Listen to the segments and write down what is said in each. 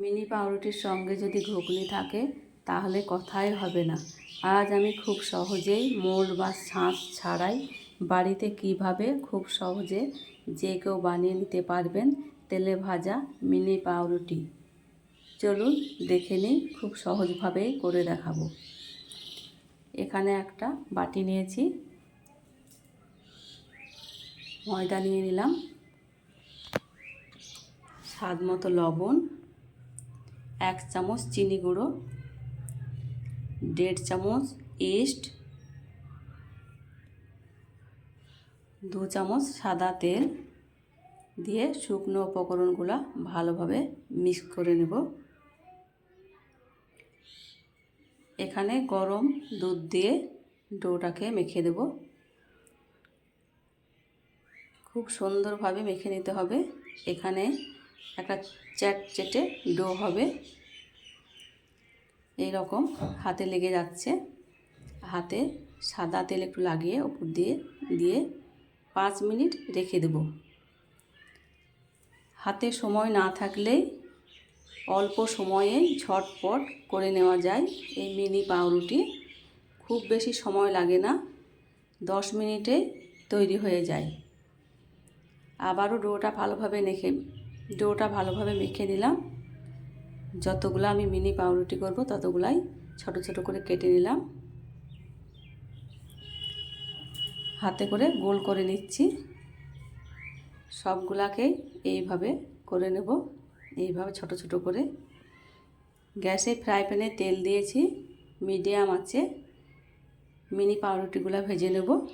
Mini পাউরুটির সঙ্গে যদি ঘুগনি থাকে, তাহলে কথাই হবে না। আজ আমি খুব সহজেই মোল বা ছাঁচ ছাড়াই বাড়িতে কীভাবে খুব সহজে যে কেউ বানিয়ে নিতে পারবেন তেলে ভাজা মিনি পাউরুটি। চলুন দেখে নিই খুব সহজভাবেই করে দেখাবো। এখানে একটা বাটি নিয়েছি। ময়দা নিয়ে নিলাম। স্বাদ মতো লবণ। এক চামচ চিনি গুঁড়ো, দেড় চামচ ইস্ট, দু চামচ সাদা তেল দিয়ে শুকনো উপকরণগুলো ভালোভাবে মিক্স করে নেব। এখানে গরম দুধ দিয়ে ডোটাকে মেখে দেব। খুব সুন্দরভাবে মেখে নিতে হবে। এখানে একটা চ্যাট চেটে ডো হবে। এই রকম হাতে লেগে যাচ্ছে। হাতে সাদা তেল একটু লাগিয়ে উপর দিয়ে দিয়ে পাঁচ মিনিট রেখে দেব। হাতে সময় না থাকলেই অল্প সময়ে ঝটপট করে নেওয়া যায়। এই মিনি পাউরুটি খুব বেশি সময় লাগে না, দশ মিনিটে তৈরি হয়ে যায়। আবারও ডোটা ভালোভাবে মেখে ডোটা ভালোভাবে মেখে নিলাম। যতগুলো আমি মিনি পাউরুটি করব, ততগুলাই ছোট ছোট করে কেটে নিলাম। হাতে করে গোল করে নিচ্ছি। সবগুলাকেই এইভাবে করে নেব। এইভাবে ছোট ছোট করে। গ্যাসে ফ্রাই প্যানে তেল দিয়েছি, মিডিয়াম আছে। মিনি পাউরুটিগুলো ভেজে নেব।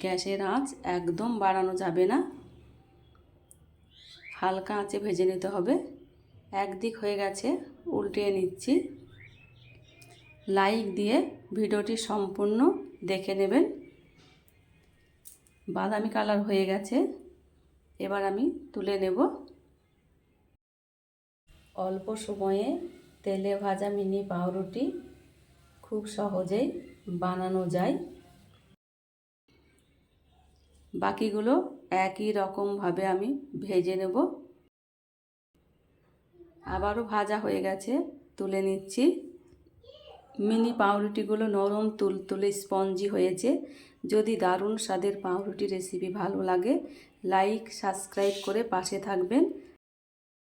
গ্যাসের আঁচ একদম বাড়ানো যাবে না। হালকা আঁচে ভেজে নিতে হবে। একদিক হয়ে গেছে, উল্টিয়ে নিচ্ছি। লাইক দিয়ে ভিডিওটি সম্পূর্ণ দেখে নেবেন। বাদামি কালার হয়ে গেছে, এবার আমি তুলে নেব। অল্প সময়ে তেলে ভাজা মিনি পাউরুটি খুব সহজেই বানানো যায়। বাকিগুলো একই রকমভাবে আমি ভেজে নেব। আবারও ভাজা হয়ে গেছে, তুলে নিচ্ছি। মিনি পাউরুটিগুলো নরম তুলতুলে স্পঞ্জি হয়েছে। যদি দারুণ স্বাদের পাউরুটি রেসিপি ভালো লাগে, লাইক, সাবস্ক্রাইব করে পাশে থাকবেন।